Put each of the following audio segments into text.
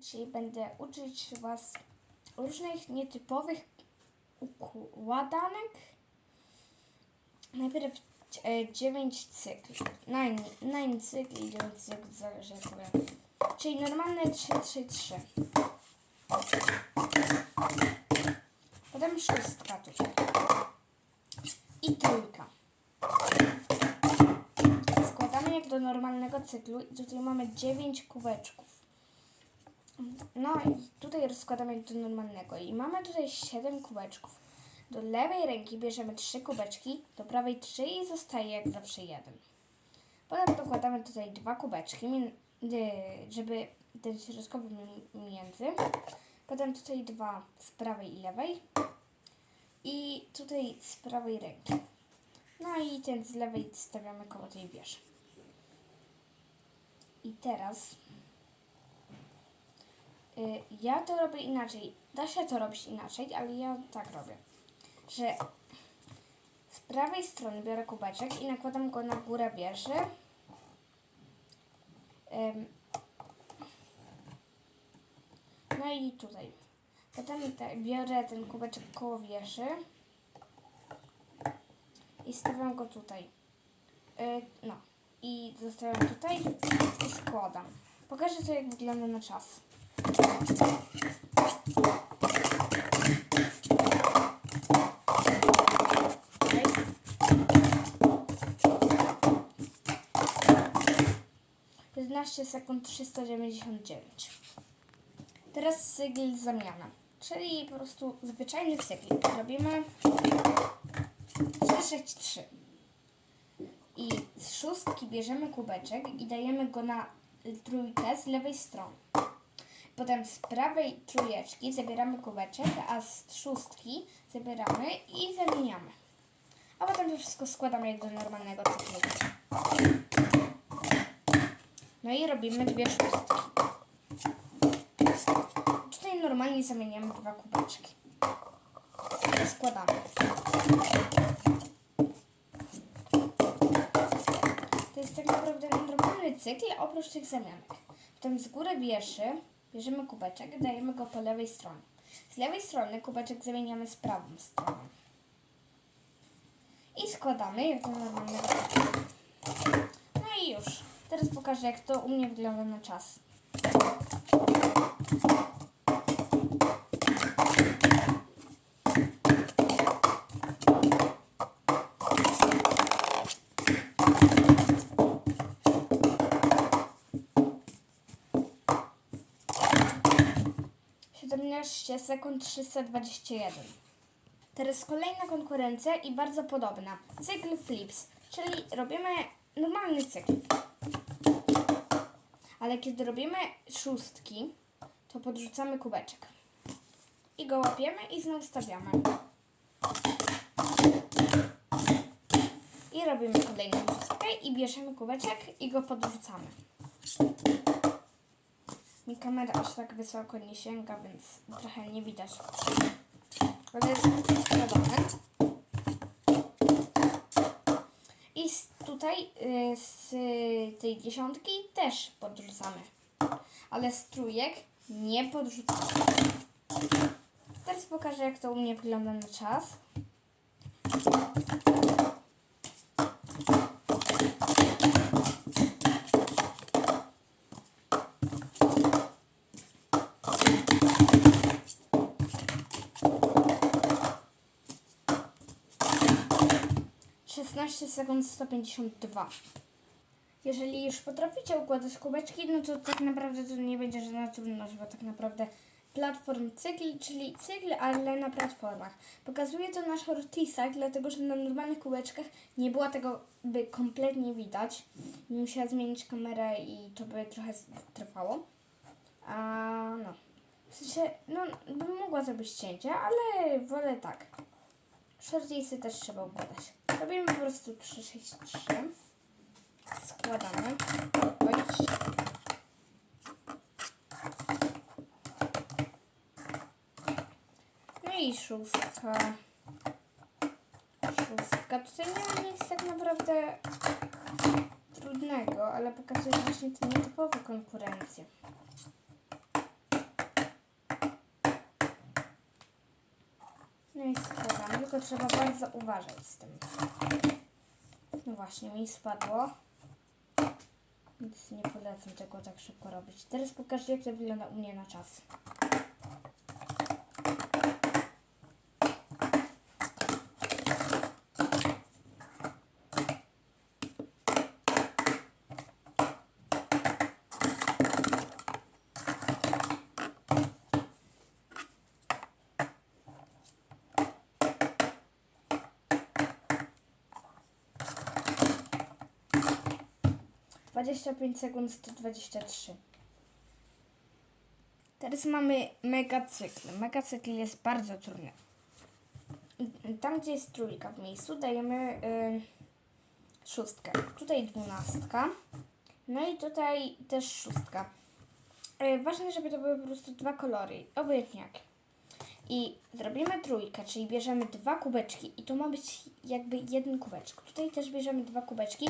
Dzisiaj będę uczyć Was różnych nietypowych układanek. Najpierw e, 9 cykli. 9, 9 cykli i 9 cykli, zależy jak powiem. Czyli normalne 3, 3, 3. Potem szóstka tutaj. I trójka. Składamy jak do normalnego cyklu i tutaj mamy 9 kubeczków. No i tutaj rozkładamy do normalnego. I mamy tutaj 7 kubeczków. Do lewej ręki bierzemy 3 kubeczki, do prawej 3 i zostaje jak zawsze jeden. Potem dokładamy tutaj dwa kubeczki, y, żeby ten środkowy mi- między. Potem tutaj dwa z prawej i lewej. I tutaj z prawej ręki. No i ten z lewej stawiamy koło tej wieży. I teraz ja to robię inaczej. Da się to robić inaczej, ale ja tak robię. Że z prawej strony biorę kubeczek i nakładam go na górę wieży. No i tutaj. Potem te, biorę ten kubeczek koło wieży i stawiam go tutaj. Y, no. I zostawiam tutaj i składam. Pokażę to jak wygląda na czas. Okej. Jedenaście sekund 399. Teraz cykl zamiana, czyli po prostu zwyczajny cykl. Robimy 3, 6, 3. I z szóstki bierzemy kubeczek i dajemy go na trójkę z lewej strony. Potem z prawej trójeczki zabieramy kubeczek, a z szóstki zabieramy i zamieniamy. A potem to wszystko składamy jak do normalnego cyklu. No i robimy dwie szóstki. Tutaj normalnie zamieniamy dwa kubeczki. Składamy. To jest tak naprawdę normalny cykl, oprócz tych zamianek. Potem z góry wieży bierzemy kubeczek, dajemy go po lewej stronie. Z lewej strony kubeczek zamieniamy z prawą stroną. I składamy jak do normalnego. No i już. Teraz pokażę jak to u mnie wygląda na czas. Siedemnaście sekund 321. Teraz kolejna konkurencja i bardzo podobna. Cykl flips, czyli robimy normalny cykl. Ale kiedy robimy szóstki, to podrzucamy kubeczek. I go łapiemy i znowu stawiamy. I robimy kolejną szóstkę i bierzemy kubeczek i go podrzucamy. Mi kamera aż tak wysoko nie sięga, więc trochę nie widać. Ale składamy. I z tutaj y, z tej dziesiątki też podrzucamy. Ale z trójek nie podrzucamy. Teraz pokażę jak to u mnie wygląda na czas. Szesnaście sekund 152. Jeżeli już potraficie układać kubeczki, no to tak naprawdę to nie będzie żadna trudność, bo tak naprawdę platform cykl, czyli cykl, ale na platformach. Pokazuje to na shortisach, dlatego że na normalnych kubeczkach nie było tego by kompletnie widać. Musiała zmienić kamerę i to by trochę trwało. A no. W sensie, no, bym mogła zrobić cięcie, ale wolę tak. Shortisy też trzeba układać. Robimy po prostu 3, 6, 3 składamy. Oj. No i szóstka. Szóstka. Tutaj nie ma nic tak naprawdę trudnego, ale pokazuję właśnie te nietypowe konkurencje. Tylko trzeba bardzo uważać z tym. No właśnie, mi spadło. Więc nie polecam tego tak szybko robić. Teraz pokażę, jak to wygląda u mnie na czas. Dwadzieścia pięć sekund to dwadzieścia trzy. Teraz mamy megacykl. Megacykl jest bardzo trudny. Tam, gdzie jest trójka w miejscu, dajemy y, szóstkę. Tutaj dwunastka. No i tutaj też szóstka. Y, ważne, żeby to były po prostu dwa kolory, obojętnie. I zrobimy trójkę, czyli bierzemy dwa kubeczki i to ma być jakby jeden kubeczek. Tutaj też bierzemy dwa kubeczki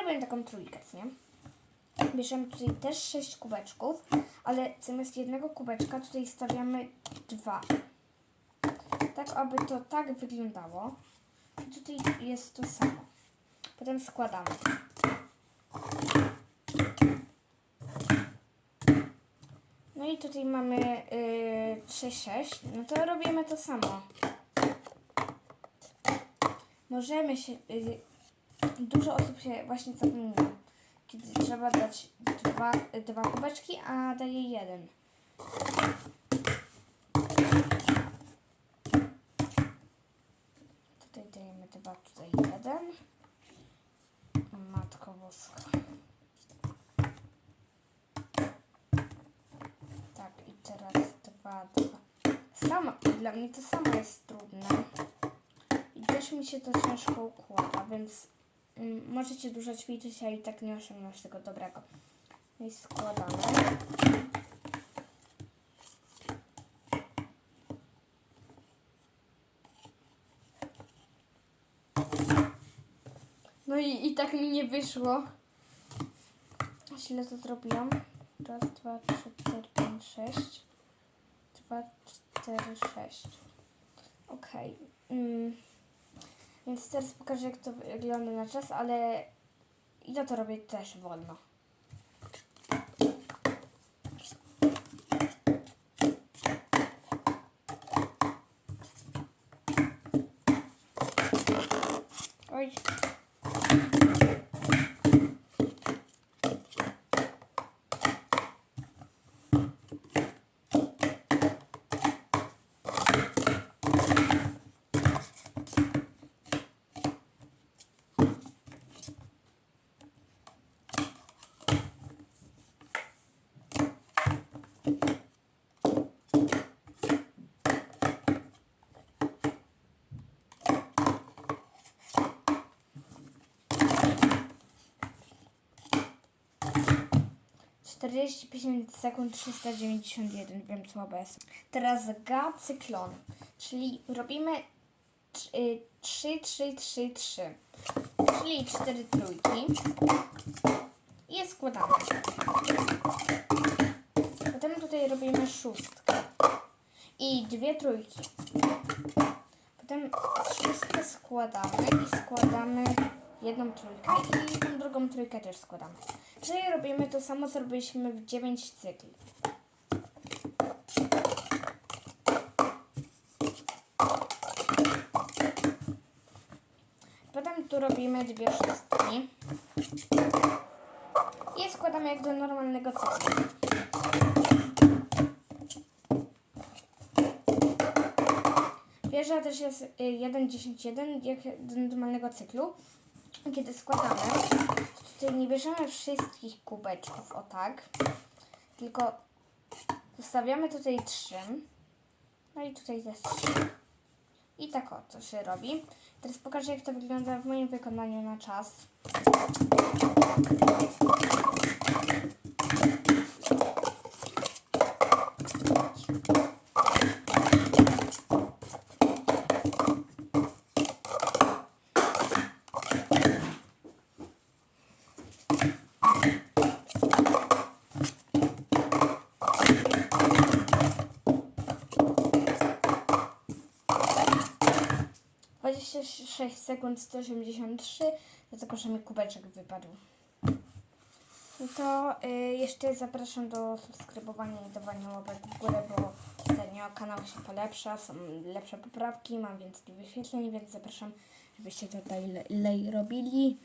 i robimy taką trójkę, nie? Bierzemy tutaj też sześć kubeczków, ale zamiast jednego kubeczka tutaj stawiamy dwa. Tak, aby to tak wyglądało. I tutaj jest to samo. Potem składamy. No i tutaj mamy yy, 3-6. No to robimy to samo. Możemy się... Yy, dużo osób się właśnie zapomina, kiedy trzeba dać dwa, dwa kubeczki, a daje jeden. Tutaj dajemy dwa, tutaj jeden. Matko boska. Tak, i teraz dwa, dwa. Samo, dla mnie to samo jest trudne. I też mi się to ciężko układa, więc możecie dużo ćwiczyć, a i tak nie osiągnąć tego dobrego. I składamy. No i, i tak mi nie wyszło. Źle to zrobiłam. Raz, dwa, trzy, cztery, pięć, sześć. Dwa, cztery, sześć. Okej. Mm. Więc teraz pokażę, jak to wygląda na czas, ale ja to robię też wolno. Oj. Czterdzieści pięć sekund 391, wiem słabe jest. Teraz gacyklon, czyli robimy 3, 3, 3, 3, czyli 4 trójki i je składamy. Potem tutaj robimy szóstkę i dwie trójki. Potem szóstkę składamy i składamy jedną trójkę i tą drugą trójkę też składamy. Czyli robimy to samo, co robiliśmy w 9 cykli. Potem tu robimy dwie szóstki. I składamy jak do normalnego cyklu. Wieża też jest 1, 10, 1 jak do normalnego cyklu kiedy składamy, tutaj nie bierzemy wszystkich kubeczków, o tak, tylko zostawiamy tutaj trzy, no i tutaj też trzy. I tak o, co się robi. Teraz pokażę, jak to wygląda w moim wykonaniu na czas. Thank you. 26 sekund 183, dlatego że mi kubeczek wypadł. No to y, jeszcze zapraszam do subskrybowania i dawania łapek w górę, bo ostatnio kanał się polepsza, są lepsze poprawki, mam więcej wyświetleń, więc zapraszam, żebyście to dalej robili.